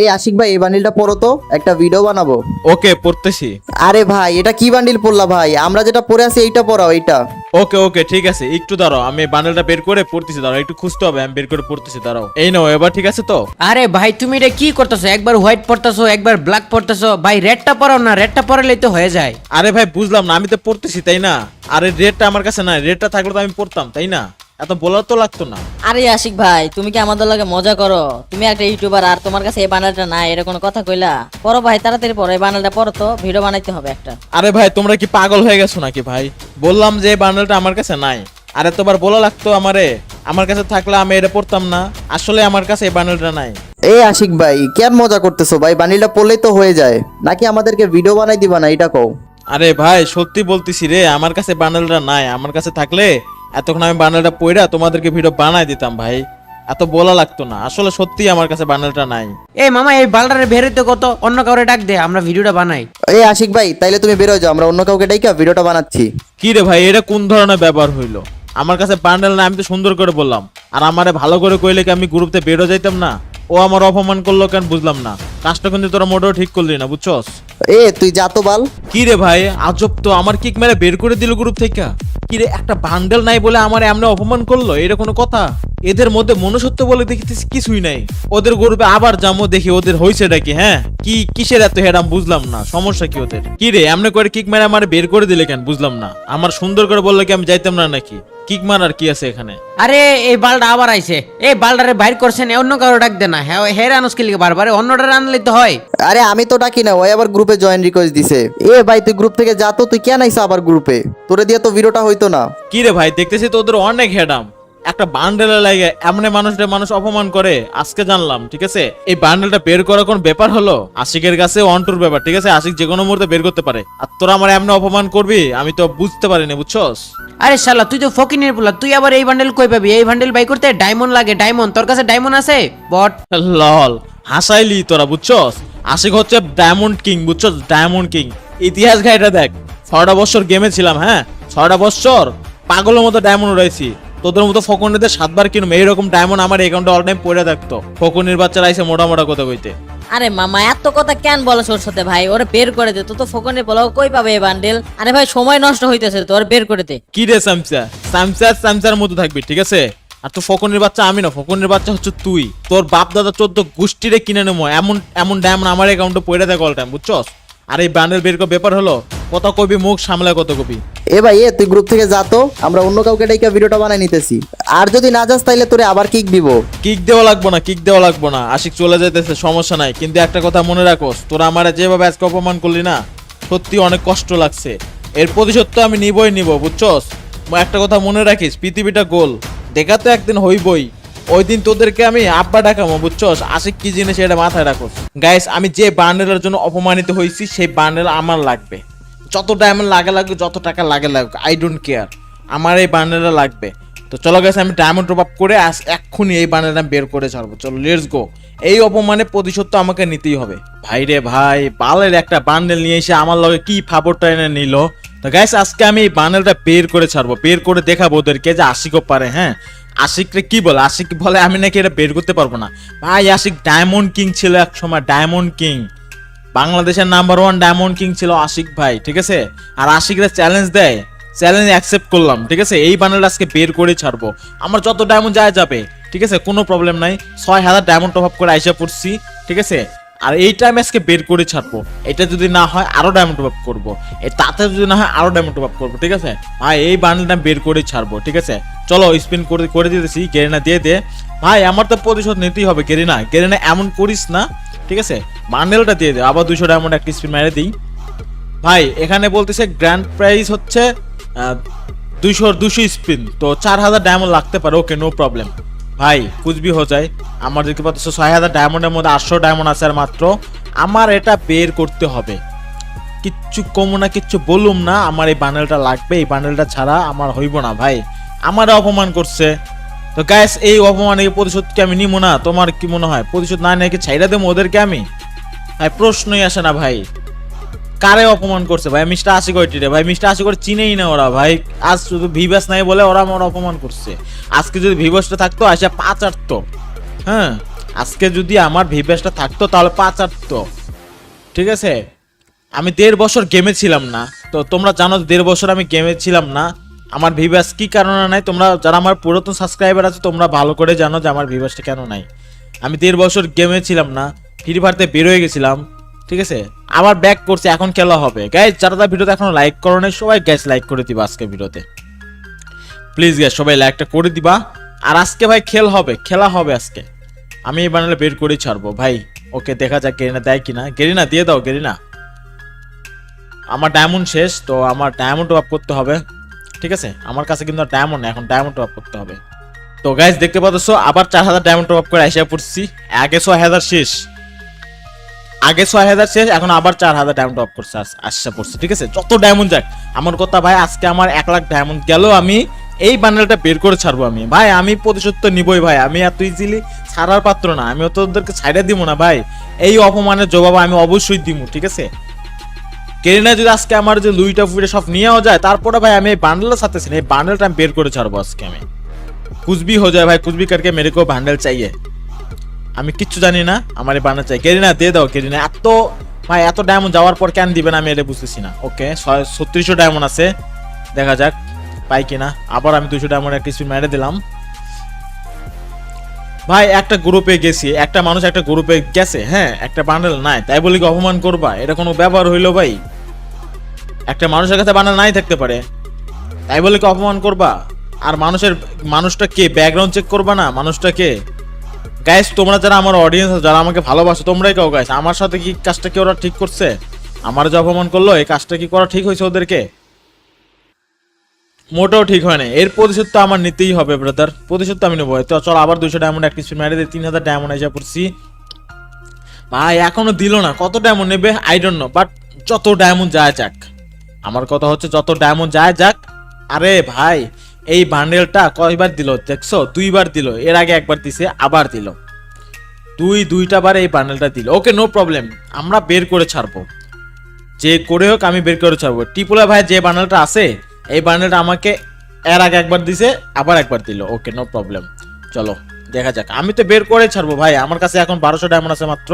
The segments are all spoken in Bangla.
এই আশিক ভাই এই বান্ডিলটা পড়ো তো একটা ভিডিও বানাবো। ওকে পড়তেছি আরে ভাই এটা কি বান্ডিল পড়লা ভাই? আমরা যেটা পরে আছি এইটা পড়াও এইটা। ওকে ওকে ঠিক আছে একটু দাঁড়াও আমি বান্ডেলটা বের করে পড়তেছি দাঁড়াও একটু খুঁজতে হবে আমি বের করে পড়তেছি দাঁড়াও। এই নাও এবার ঠিক আছে তো? আরে ভাই তুমি এটা কি করতেছো? একবার হোয়াইট পড়তেছো একবার ব্ল্যাক পড়তেছো ভাই রেডটা পড়াও না রেডটা পড়ালেই তো হয়ে যায়। আরে ভাই বুঝলাম না আমি তো পড়তেছি তাই না? আরে রেটটা আমার কাছে নাই রেটটা থাকলে তো আমি পড়তাম তাই না? এত বলার তো লাগতো না। আরে আশিক ভাই তুমি কি আমাদের লগে মজা করো? তুমি একটা ইউটিউবার আর তোমার কাছে এই বানালটা নাই এর কোনো কথা কইলা? পরো ভাই তাড়াতাড়ি পড়ো এই বানালটা পড়ো তো ভিডিও বানাইতে হবে একটা। আরে ভাই তোমরা কি পাগল হয়ে গেছো নাকি ভাই? বললাম যে এই বান্ডেলটা আমার কাছে নাই। আর এতবার বলা লাগতো আমারে? আমার কাছে থাকলে আমি এটা পড়তাম না। আসলে আমার কাছে এই বানালটা নাই। এই আশিক ভাই কেন মজা করতেছো ভাই? বান্ডিলটা পড়লেই তো হয়ে যায়। নাকি আমাদেরকে ভিডিও বানাই দিবা না এটা কও? আরে ভাই সত্যি বলতেছি রে আমার কাছে বানালটা নাই। আমার কাছে থাকলে এতক্ষণ আমি বান্ডেলটা পইরা তোমাদেরকে ভিডিও বানাই দিতাম ভাই। এত বলা লাগতো না। আসলে সত্যি আমার কাছে বান্ডেলটা নাই। এই মামা এই বালটারে বেরোতে কত? অন্য কাউরে ডাক দে আমরা ভিডিওটা বানাই। এই আশিক ভাই তাইলে তুমি বেরো যাও আমরা অন্য কাউকে ডাইকা ভিডিওটা বানাচ্ছি। কি রে ভাই এটা কোন ধরনের ব্যবহার হইল? আমার কাছে বান্ডেল না আমি তো সুন্দর করে বললাম। আর আমারে ভালো করে কইলে কি আমি গ্রুপতে বেরো যাইতাম না? ও আমার অপমান করল কেন বুঝলাম না। কাজটা কিন্তু তোরা মোটেও ঠিক করলি না বুঝছস? এ তুই যা তো বাল। কি রে ভাই আজব তো। আমার কিক মেরে বের করে দিল গ্রুপ থেকে। কি রে একটা বান্ডেল নাই বলে আমার এমনি অপমান করল? এটা কোনো কথা? এদের মধ্যে মনুষ্যত্ব বলে দেখিতেছি কিছুই নাই। ওদের গ্রুপে আবার যাব দেখি ওদের হয়েছেটা কি হ্যাঁ? কি কিসের এত হেরাম বুঝলাম না সমস্যা কি ওদের? কি রে এমনি করে কিক মেরে আমার বের করে দিলে কেন? বুঝলাম না। আমার সুন্দর করে বললে কি আমি যাইতাম না নাকি? কিক মারার কি আছে এখানে? আরে এই বালটা আবার আইছে। এই বালটারে বাইর করছেন অন্য কারও ডাক দে না। হ্যাঁ হের আনুস লিখে বারবার অন্যটা আনলে তো হয়। আরে আমি তো ডাকি না ওই আবার গ্রুপে জয়েন রিকোয়েস্ট দিছে। এ ভাই তুই গ্রুপ থেকে যা তো তুই কেন আইসা আবার গ্রুপে তোরে দিয়ে তো ভিডিওটা হইতো না। কি রে ভাই দেখতেছি তো ওদের অনেক হেডাম একটা বান্ডেলে লাগে এমনি মানুষটা মানুষ অপমান করে। আজকে জানলাম ঠিক আছে? এই বান্ডেলটা বের করার কোন ব্যাপার হলো? আশিকের কাছে অন্টুর ব্যাপার ঠিক আছে? আশিক যে কোনো মুহূর্তে বের করতে পারে। আর তোরা আমার এমনি অপমান করবি আমি তো বুঝতে পারিনি বুঝছস? আরে শালা তুই তো ফকিনের পোলা তুই আবার এই বান্ডেল কই পাবি? এই বান্ডেল বাই করতে ডায়মন্ড লাগে ডায়মন্ড তোর কাছে ডায়মন্ড আছে? বট। লল হাসাইলি তোরা বুঝছস? আশিক হচ্ছে ডায়মন্ড কিং বুঝছস? ডায়মন্ড কিং ইতিহাস ঘাইটা দেখ ছটা বছর গেমে ছিলাম হ্যাঁ? ছটা বছর পাগলের মতো ডায়মন্ড উড়াইছি। তোদের মতো ফকনেদের সাতবার কিনুম এইরকম ডায়মন্ড আমার অ্যাকাউন্টে অল টাইম পড়ে থাকতো। ফকনের বাচ্চারা আইসে মোটা মোটা কথা কইতে। আরে মামা এত কথা কেন বলো ওর সাথে ভাই? ওরে বের করে দে। তো তো ফোকনে বলো কই পাবে এই বান্ডেল আরে ভাই সময় নষ্ট হইতেছে তো ওরে বের করে দে। কি রে সামসা সামসা সামসার মতো থাকবি ঠিক আছে? আর তো ফকনের বাচ্চা আমি না ফকনের বাচ্চা হচ্ছে তুই। তোর বাপ দাদা চোদ্দ গোষ্ঠীরে কিনে নেব এমন এমন ডায়মন্ড আমার অ্যাকাউন্টে পড়ে থাকে অল টাইম বুঝছস? আর এই বান্ডেল বের করে ব্যাপার হলো কত কবি মুখ সামলায় কত কবি এ ভাই এ তুই গ্রুপ থেকে যা তো আমরা অন্য কাউকে ডাইকা ভিডিওটা বানাই নিতেছি। আর যদি না যাস তাইলে তোরে আবার কিক দিব। কিক দেওয়া লাগবো না কিক দেওয়া লাগবো না। আশিক চলে যাইতেছে সমস্যা নাই। কিন্তু একটা কথা মনে রাখোস তোরা আমার যেভাবে আজকে অপমান করলি না সত্যি অনেক কষ্ট লাগছে। এর প্রতিশোধ তো আমি নিবই নিব বুঝছস? ম- একটা কথা মনে রাখিস পৃথিবীটা গোল। দেখা তো একদিন হইবই। ওই দিন তোদেরকে আমি আব্বা ডাকামো বুঝছস? আশিক কি জিনিস এটা মাথায় রাখোস? গাইস আমি যে বান্ডেলের জন্য অপমানিত হয়েছি সেই বান্ডেল আমার লাগবে। যত ডায়মন্ড লাগে লাগবে যত টাকা লাগে লাগবে আই ডোন্ট কেয়ার আমার এই বান্ডেলটা লাগবে। তো চলো গেছে আমি ডায়মন্ড টপ আপ করে আস এক্ষুনি এই বান্ডেলটা বের করে ছাড়বো। চলো লেটস গো এই অপমানে প্রতিশোধ তো আমাকে নিতেই হবে। ভাই রে ভাই, বালের একটা বান্ডেল নিয়ে এসে আমার লগে কি ফাপড়টা এনে নিল? তো গাইস আজকে আমি এই বান্ডেলটা বের করে ছাড়বো। বের করে দেখাবো ওদেরকে যে আশিকও পারে হ্যাঁ? আশিকরে কি বলে? আশিক বলে আমি নাকি এটা বের করতে পারব না। ভাই, আশিক ডায়মন্ড কিং ছিল এক সময় ডায়মন্ড কিং বাংলাদেশের নাম্বার ওয়ান ডায়মন্ড কিং ছিল আশিক ভাই, ঠিক আছে? আর আশিকরা চ্যালেঞ্জ দেয় চ্যালেঞ্জ অ্যাকসেপ্ট করলাম, ঠিক আছে? এই বান্ডেল আজকে বের করে ছাড়বো। আমার যত ডায়মন্ড যায় যাবে, ঠিক আছে? কোনো প্রবলেম নাই। ছয় হাজার ডায়মন্ড টপ আপ করে আইসা পড়ছি, ঠিক আছে? আর এই টাইম আজকে বের করে ছাড়বো। এটা যদি না হয়, আরও ডায়মন্ড টপ আপ করব। তাতে যদি না হয়, আরও ডায়মন্ড টপ আপ করব, ঠিক আছে? ভাই, এই বান্ডেলটা বের করে ছাড়বো, ঠিক আছে? চলো স্পিন করে করে দিতেছি, গেরিনা দিয়ে দে। ভাই, আমার তো প্রতিশোধ নিতেই হবে, গেরিনা। গেরিনা, এমন করিস না। ঠিক আছে? বান্ডেলটা দিয়ে দে, আবার দুশো ডায়মন্ড একটা স্পিন মেরে দিই। ভাই, এখানে বলতেছে গ্র্যান্ড প্রাইস হচ্ছে দুশো দুশো স্পিন তো চার হাজার ডায়মন্ড লাগতে পারে ওকে নো প্রবলেম ভাই, কুচবি হয়ে যায়। আমার দেখতে পাচ্ছ ছয় হাজার ডায়মন্ডের মধ্যে আটশো ডায়মন্ড আছে আর মাত্র। আমার এটা বের করতে হবে। কিচ্ছু কমো না, কিচ্ছু বলুম না, আমার এই বান্ডেলটা লাগবে, এই বান্ডেলটা ছাড়া আমার হইব না, ভাই। আমার অপমান করছে। তো গ্যাস এই অপমানের প্রতিশোধ কি আমি নিবো না। তোমার কি মনে হয়? প্রতিশোধ না নাকি ছাইরা দেবো ওদেরকে আমি? ভাই, প্রশ্নই আসে না ভাই। কারে অপমান করছে? ভাই, মিস্টার আশি কয়টি রে। ভাই, মিস্টার আশি চিনেই না ওরা, ভাই। আজ শুধু ভিভাস নাই বলে ওরা আমার অপমান করছে। আজকে যদি ভিভাসটা থাকতো আসে পাঁচ আটতো। হ্যাঁ? আজকে যদি আমার ভিভ্যাসটা থাকতো, তাহলে পাঁচ আটতো। ঠিক আছে? আমি দেড় বছর গেমে ছিলাম না। তো তোমরা জানো দেড় বছর আমি গেমে ছিলাম না। আমার ভিভাস কি কারণে নাই? তোমরা যারা আমার পুরাতন সাবস্ক্রাইবার আছে, তোমরা ভালো করে জানো যে আমার ভিভাসটা কেন নাই। আমি দেড় বছর গেমে ছিলাম না ফ্রি ফায়ারতে বের হয়ে গেছিলাম, ঠিক আছে? আবার ব্যাক করছে, এখন খেলা হবে। গ্যাস যারা তার ভিডিওতে এখনও লাইক করো নাই, সবাই গ্যাস লাইক করে দিবা আজকে ভিডিওতে। প্লিজ গ্যাস সবাই লাইকটা করে দিবা। আর আজকে ভাই খেল হবে, খেলা হবে আজকে। আমি এই বানালে বের করে ছাড়বো, ভাই। ওকে, দেখা যাক গেরিনা দেয় কিনা। গেরিনা, দিয়ে দাও, গেরিনা। আমার ডায়মন্ড শেষ, তো আমার ডায়মন্ড আপ করতে হবে। ঠিক আছে? আমার কাছে কিন্তু ডায়মন্ড এখন ডায়মন্ড আপ করতে হবে। তো গাইজ দেখতে পাচ্ছ, আবার চার হাজার ডায়মন্ড আপ করে এসে পড়ছি। আগে ছয় হাজার শেষ। আগে ছয় হাজার শেষ, এখন আবার চার হাজার ডায়মন্ড আপ করছে, আস- পড়ছে, ঠিক আছে? যত ডায়মন্ড যাক, আমার কথা ভাই, আজকে আমার এক লাখ ডায়মন্ড গেল আমি এই বান্ডেলটা বের করে ছাড়বো আমি। ভাই, আমি প্রতিশোধ তো নিবই ভাই, আমি এত ইজিলি ছাড়ার পাত্র না আমি তোদেরকে ছাইড়ে দিব না ভাই। এই অপমানের জবাব আমি অবশ্যই দিব, ঠিক আছে? কেনে যদি আজকে আমার যে লুইটা ফুইটা সব নিয়েও যায়, তারপরে ভাই আমি এই বান্ডেলের সাথে এই বান্ডেলটা আমি বের করে ছাড়বো আজকে আমি। কুচবি হয়ে যায় ভাই কুচবি কারকে মেরে কেউ বান্ডেল চাইয়ে। আমি কিচ্ছু জানি না, আমার এই বান্ডেল চাই। কেরিনা, দিয়ে দাও, কেরিনা। এত, ভাই, এত ডায়মন্ড যাওয়ার পর কেন দিবেন আমি এলে বুঝতেছি না। ওকে ছত্রিশশো ডায়মন্ড আছে, দেখা যাক, পাই কিনা। আবার আমি দুশো ডায়মন্ড একটা কিছু মেরে দিলাম। ভাই, একটা গ্রুপে গেছি, একটা মানুষ একটা গ্রুপে গেছে হ্যাঁ একটা বান্ডেল নাই। তাই বলি অপমান করবা? এটা কোনো ব্যবহার হইল ভাই? একটা মানুষের কাছে বান্ডেল নাই থাকতে পারে। তাই বলে কি অপমান করবা? আর মানুষের, মানুষটা কে? ব্যাকগ্রাউন্ড চেক করবা না? মানুষটা কে? গাইস তোমরা যারা আমার অডিয়েন্স যারা আমাকে ভালোবাসো, তোমরাই কাও গাইস আমার সাথে কি কাজটা কি ওরা ঠিক করছে? আমার যে অপমান করল, এই কাজটা কি করা ঠিক হয়েছে ওদেরকে? মোটেও ঠিক হয় না এর প্রতিশোধ তো আমার নিতেই হবে ব্রাদার প্রতিশোধ তো আমি নেব। তো চল, আবার দুশো ডায়মন্ড এক স্পিড মেরে দিয়ে তিন হাজার ডায়মন্ড এসে পড়ছি। ভাই, এখনও দিল না। কত ডায়মন্ড নেবে? আই ডোন্ট নো বাট যত ডায়মন্ড যায় যাক। আমার কথা হচ্ছে যত ডায়মন্ড যায় যাক। আরে ভাই, এই বান্ডেলটা কয়বার দিল দেখছ? দুইবার দিল, এর আগে একবার দিছে, আবার দিল। দুই, দুইটা বার এই বান্ডেলটা দিল। ওকে নো প্রবলেম আমরা বের করে ছাড়বো। যে করে হোক, আমি বের করে ছাড়বো। টিপুলা ভাই, যে বান্ডেলটা আছে, এই বান্ডেলটা আমাকে এর আগে একবার দিছে, আবার একবার দিল। ওকে নো প্রবলেম চলো, দেখা যাক। আমি তো বের করে ছাড়বো ভাই। আমার কাছে এখন বারোশো ডায়মন্ড আছে মাত্র।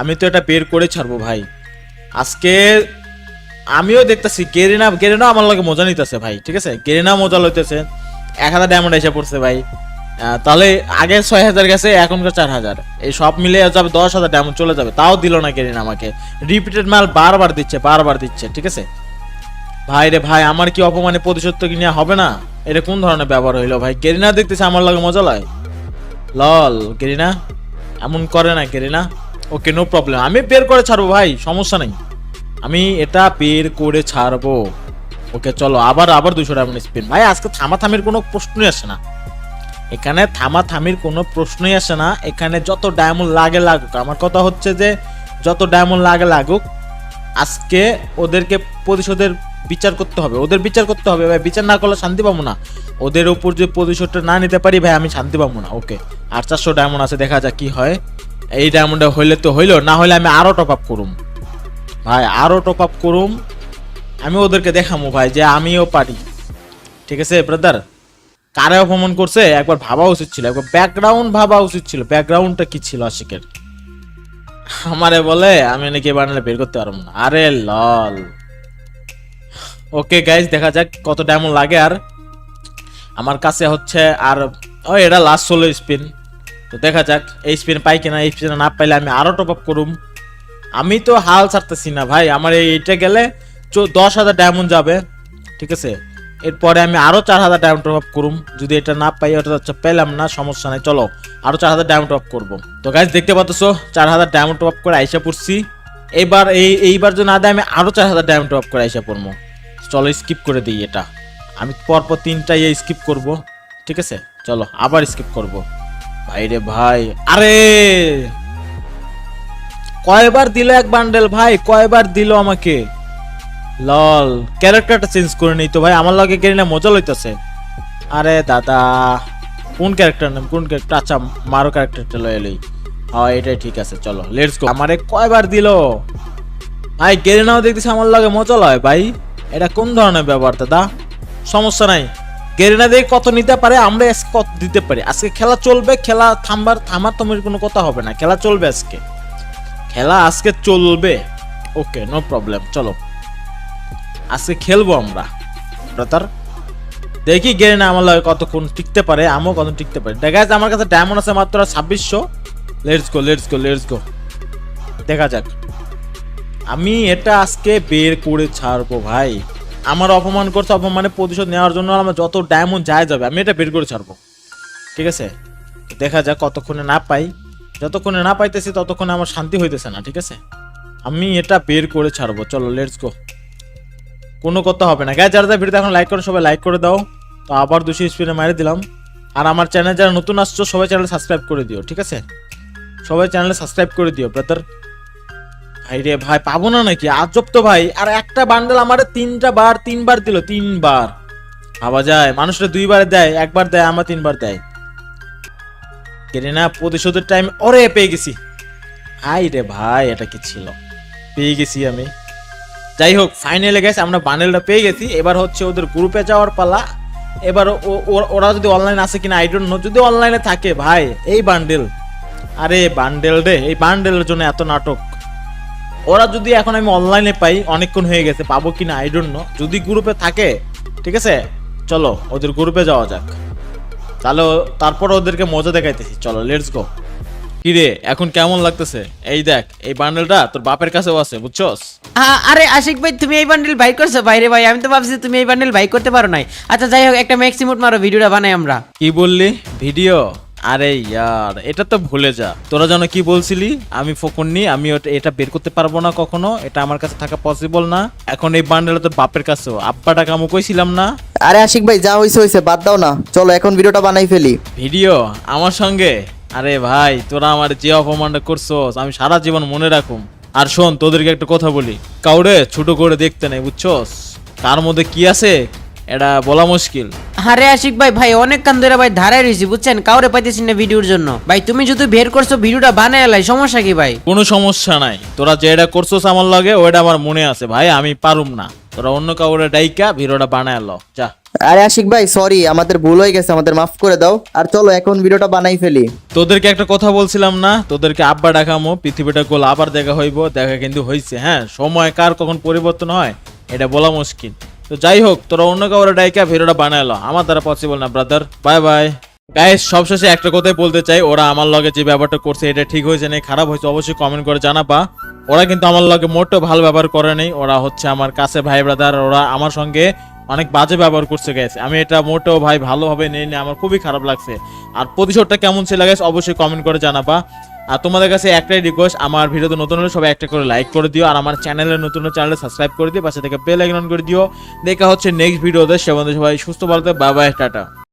আমি তো এটা বের করে ছাড়বো ভাই। আজকে আমিও দেখতেছি, গেরিনা গেরিনা আমার লগে মজা নিতেছে ভাই, ঠিক আছে? গেরিনা মজা লইতেছে, এক হাজার ডায়মন্ড এসে পড়ছে ভাই। তাহলে আগে ছয় হাজার গেছে এখনকার চার হাজার। এই সব মিলে যাবে দশ হাজার ডায়মন্ড চলে যাবে, তাও দিল না গেরিনা আমাকে। রিপিটেড মাল বারবার দিচ্ছে বারবার দিচ্ছে, ঠিক আছে? ভাই রে ভাই, আমার কি অপমানে প্রতিশোধ কি নেওয়া হবে না? এটা কোন ধরনের ব্যবহার হইল ভাই? গেরিনা দেখতেছে আমার লগে মজা লয়? লল, গেরিনা, এমন করে না গেরিনা। ওকে নো প্রবলেম আমি বের করে ছাড়বো ভাই, সমস্যা নেই। আমি এটা বের করে ছাড়বো। ওকে, চলো, আবার আবার দুশো ডায়মন্ড স্পিন ভাই, আজকে থামা থামির কোনো প্রশ্নই আসে না। এখানে থামা থামির কোনো প্রশ্নই আসে না। এখানে যত ডায়মন্ড লাগে লাগুক, আমার কথা হচ্ছে যে যত ডায়মন্ড লাগে লাগুক, আজকে ওদেরকে প্রতিশোধের বিচার করতে হবে। ওদের বিচার করতে হবে, ভাই, বিচার না করলে শান্তি পাবো না। ওদের উপর যে প্রতিশোধটা না নিতে পারি, ভাই, আমি শান্তি পাবো না। ওকে, আর চারশো ডায়মন্ড আছে, দেখা যাক কি হয়। এই ডায়মন্ডে হইলে তো হইল, না হলে আমি আরও টপ আপ করুম। ভাই, আরও টপ আপ করুম। আমি ওদেরকে দেখামো ভাই, যে আমিও পারি। ঠিক আছে ব্রাদার কারে অপমান করছে? একবার ভাবা উচিত ছিল, একবার ব্যাকগ্রাউন্ড ভাবা উচিত ছিল। ব্যাকগ্রাউন্ডটা কি ছিল আশিকের? আমারে বলে, আমি নাকি বানালে বের করতে পারব না। আরে লল। ওকে গাইজ দেখা যাক কত ডায়মন্ড লাগে আর। আমার কাছে হচ্ছে, আর ও এটা লাস্ট ষোলো স্পিন তো দেখা যাক, এই স্পিন পাই কিনা, এই স্পিন না পাইলে আমি আরও টপ আপ করুম। আমি তো হাল ছাড়তেছি না, ভাই। আমার এইটা গেলে দশ হাজার ডায়মন্ড যাবে, ঠিক আছে? এরপরে আমি আরও চার হাজার ডায়মন্ড টপ আপ করুম। যদি এটা না পাই, ওটা হচ্ছে পেলাম না, সমস্যা নাই, চলো। আরও চার হাজার ডায়মন্ড টপ করব। তো গাইজ দেখতে পাচ্ছ, চার হাজার ডায়মন্ড টপ আপ করে আইসা পড়ছি। এইবার এই এইবার যদি না দেয়, আমি আরও চার হাজার ডায়মন্ড টপ করে আইসা পড়ব। চলো স্কিপ করে দিই এটা। আমি পরপর তিনটা ইয়ে স্কিপ করব, ঠিক আছে? চলো, আবার স্কিপ করব। ভাই রে ভাই, আরে! কয়বার দিল এক বান্ডেল? ভাই, কয়বার দিল আমাকে? লল, ক্যারেক্টারটা চেঞ্জ করে নেই তো ভাই, আমার লগে কেন না মজা লইতেছে। আরে দাদা, কোন ক্যারেক্টার নাম, কোন ক্যারেক্টার? আচ্ছা মারো ক্যারেক্টারটা লয়ে লই। হ্যাঁ এটাই ঠিক আছে, চলো লেটস গো আমারে কয়বার দিল? ভাই গেরিনাও দেখতেছি আমার লগে মজা লয়, ভাই। এটা কোন ধরনের ব্যাপার দাদা? সমস্যা নাই। গেরিনা দিয়ে কত নিতে পারে, আমরা আজকে কত দিতে পারি। আজকে খেলা চলবে, খেলা থামবার, থামার তোমার কোনো কথা হবে না। খেলা চলবে আজকে। খেলা আজকে চলবে। ওকে নো প্রবলেম চলো। আজকে খেলব আমরা। ব্রাদার দেখি গেলে না আমার লাগে কতক্ষণ টিকতে পারে আমিও কত টিকতে পারি। দেখা যাচ্ছে আমার কাছে ডায়মন্ড আছে মাত্র ছাব্বিশশো। Let's go let's go let's go দেখা যাক। আমি এটা আজকে বের করে ছাড়বো ভাই। আমার অপমান করছে অপমানের প্রতিশোধ নেওয়ার জন্য আমার যত ডায়মন্ড যায় যাবে আমি এটা বের করে ছাড়বো। ঠিক আছে? দেখা যাক কতক্ষণে না পাই। যতক্ষণে না পাইতেছি ততক্ষণে আমার শান্তি হইতেছে না, ঠিক আছে? আমি এটা বের করে ছাড়বো, চলো লেটস গো কোনো কথা হবে না। গায়ে যারা যারা ভিডিওতে এখন লাইক করে সবাই লাইক করে দাও। তো আবার দুশো স্পিডে মারি দিলাম। আর আমার চ্যানেল যারা নতুন আসছো, সবাই চ্যানেল সাবস্ক্রাইব করে দিও, ঠিক আছে? সবাই চ্যানেলে সাবস্ক্রাইব করে দিও ব্রাদার ভাই রে ভাই, পাবো না নাকি? আজব তো ভাই। আর একটা বান্ডেল আমারে তিনটা বার, তিনবার দিল, তিনবার। ভাবা যায়, মানুষরা দুইবার দেয়, একবার দেয়, আমার তিনবার দেয়। কেনে না, প্রতিশোধের টাইম ওরে পেয়ে গেছি। ভাই রে ভাই, এটা কি ছিল? পেয়ে গেছি আমি। যাই হোক ফাইনালে গেছে আমরা বান্ডেলটা পেয়ে গেছি। এবার হচ্ছে ওদের গ্রুপে যাওয়ার পালা। এবার ওরা যদি অনলাইন আছে কিনা আই ডোন্ট নো যদি অনলাইনে থাকে ভাই, এই বান্ডেল আরে বান্ডেল রে, এই বান্ডেলের জন্য এত নাটক। ওরা যদি এখন আমি অনলাইনে পাই, অনেকক্ষণ হয়ে গেছে, পাবো কিনা আই ডোন্ট নো যদি গ্রুপে থাকে, ঠিক আছে? চলো, ওদের গ্রুপে যাওয়া যাক। তাহলে তারপর ওদেরকে মজা দেখাইতেছি। চলো লেটস গো কিরে এখন কেমন লাগতেছে? এই দেখ এই বান্ডেলটা তোর বাপের কাছেও আছে বুঝছস? আরে আশিক ভাই তুমি এই বান্ডেল বাই করছ? বাইরে ভাই আমি তো ভাবছি তুমি এই বান্ডেল বাই করতে পারো নাই। আচ্ছা যাই হোক একটা ম্যাক্সিমুট মারো ভিডিওটা বানাই আমরা। কি বললি? ভিডিও আরে ইয়ার এটা তো ভুলে যা। তোরা যেন কি বলছিলি? আমি ফোকন নি আমি এটা বের করতে পারব না কখনো। এটা আমার কাছে থাকা পসিবল না। এখন এই বান্ডেলটা তোর বাপের কাছেও আব্বাটা কামু কইছিলাম না। আরে আশিক ভাই যা হইছে হইছে বাদ দাও না। চলো এখন ভিডিওটা বানাই ফেলি। ভিডিও? আমার সঙ্গে? আরে ভাই তোরা আমার যে অপমানটা করছস আমি সারা জীবন মনে রাখুম। আর শোন তোদেরকে একটা কথা বলি। কাউরে ছোট করে দেখতে নেই বুঝছস? তার মধ্যে কি আছে? এটা বলা মুশকিল। আরে আশিক ভাই ভাই অনেক কান ধরে ভাই ধারায় রয়েছি বুঝছেন? কাউরে পাইতেছি না ভিডিওর জন্য। ভাই তুমি যদি বের করছ ভিডিওটা বানাই এলাই সমস্যা কি ভাই? কোনো সমস্যা নাই। তোরা যেটা করছস আমার লাগে ওইটা আমার মনে আছে। ভাই আমি পারুম না। তোরা অন্য কাউরে ডাইকা ভিডিওটা বানায় লো। যা। আরে আশিক ভাই সরি আমাদের ভুল হয়ে গেছে আমাদের মাফ করে দাও। আর চলো এখন ভিডিওটা বানাই ফেলি। তোদেরকে একটা কথা বলছিলাম না তোদেরকে আব্বা ডাকামো পৃথিবীটা গোল আবার দেখা হইব দেখা কিন্তু হয়েছে হ্যাঁ? সময় কার কখন পরিবর্তন হয় এটা বলা মুশকিল। তো যাই হোক, তোরা অন্য কাউরে ডাইকা ভিডিওটা বানাইলো। আমার দ্বারা পসিবল না ব্রাদার বাই বাই গাইস সবশেষে একটা কথাই বলতে চাই, ওরা আমার লগে যে ব্যাপারটা করছে, এটা ঠিক হয়েছে নাকি খারাপ হয়েছে, অবশ্যই কমেন্ট করে জানাবা। ওরা কিন্তু আমার লগে মোটেও ভালো ব্যবহার করে নাই, ওরা হচ্ছে আমার কাছে ভাই ব্রাদার ওরা আমার সঙ্গে অনেক বাজে ব্যবহার করছে গেছে আমি এটা মোটেও ভাই ভালোভাবে নেই নি আমার খুবই খারাপ লাগছে। আর প্রতিশোধটা কেমন ছিল গেছে অবশ্যই কমেন্ট করে জানাবা। আর তোমাদের কাছে একটাই রিকোয়েস্ট আমার ভিডিওতে নতুন হলে সবাই একটা করে লাইক করে দিও, আর আমার চ্যানেলে নতুন চ্যানেলে সাবস্ক্রাইব করে দিও, পাশে থেকে বেল আইকন করে দিও। দেখা হচ্ছে নেক্সট ভিডিওতে সে সবাই সুস্থ, ভালো বাই বাই টাটা।